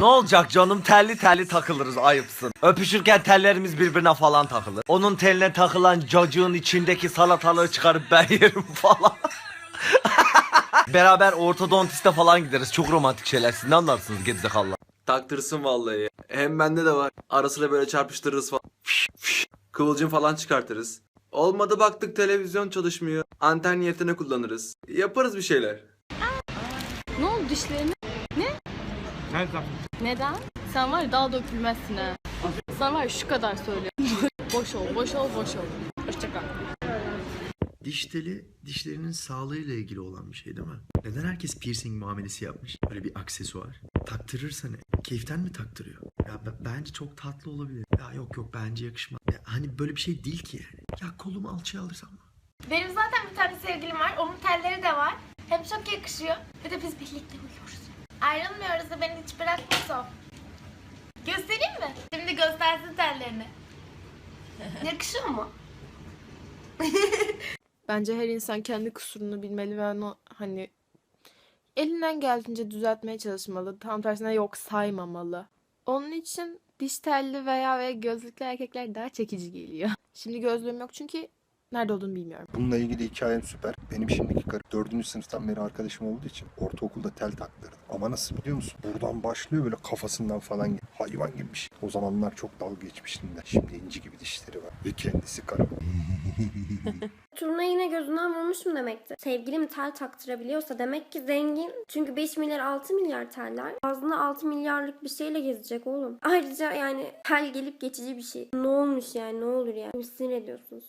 Ne olacak canım telli telli takılırız ayıpsın. Öpüşürken tellerimiz birbirine falan takılır. Onun teline takılan cacığın içindeki salatalığı çıkarıp ben yerim falan. Beraber ortodontiste falan gideriz. Çok romantik şeyler. Siz ne anlarsınız gerizekalılar? Taktırsın vallahi. Hem bende de var. Ara sıra böyle çarpıştırırız falan. Kıvılcım falan çıkartırız. Olmadı baktık televizyon çalışmıyor. Anten niyetine kullanırız. Yaparız bir şeyler. Ne oldu dişlerine? Ne? Neden? Sen var ya daha dökülmezsin ha. Sen var ya şu kadar söylüyorum. boş ol, boş ol, boş ol. Hoşçakal. Diş teli dişlerinin sağlığıyla ilgili olan bir şey değil mi? Neden herkes piercing muamelesi yapmış? Böyle bir aksesuar. Taktırırsa ne? Keyiften mi taktırıyor? Ya b- bence çok tatlı olabilir. Ya yok yok bence yakışmaz. Ya hani böyle bir şey değil ki yani. Ya kolumu alçıya alırsam mı? Benim zaten bir tane sevgilim var. Onun telleri de var. Hem çok yakışıyor. Bir de biz birlikte uyuyoruz. Ayrılmıyoruz da beni hiç bırakmaz o. Göstereyim mi? Şimdi göstersin tellerini. Yakışıyor mu? Bence her insan kendi kusurunu bilmeli ve onu hani elinden geldiğince düzeltmeye çalışmalı. Tam tersine yok saymamalı. Onun için diş telli veya ve gözlüklü erkekler daha çekici geliyor. Şimdi gözlüğüm yok çünkü nerede olduğunu bilmiyorum. Bununla ilgili hikayem süper. Benim şimdiki karım 4. sınıftan beri arkadaşım olduğu için ortaokulda tel taktırdı. Ama nasıl biliyor musun? Buradan başlıyor böyle kafasından falan hayvan gibi bir şey. O zamanlar çok dalga geçmiştim de. Şimdi inci gibi dişleri var. Ve kendisi karım. Turna yine gözünden vurmuşum demektir. Sevgilim tel taktırabiliyorsa demek ki zengin. Çünkü 5 milyar 6 milyar teller. Ağzında 6 milyarlık bir şeyle gezecek oğlum. Ayrıca yani tel gelip geçici bir şey. Ne olmuş yani ne olur yani. Sinir ediyorsunuz.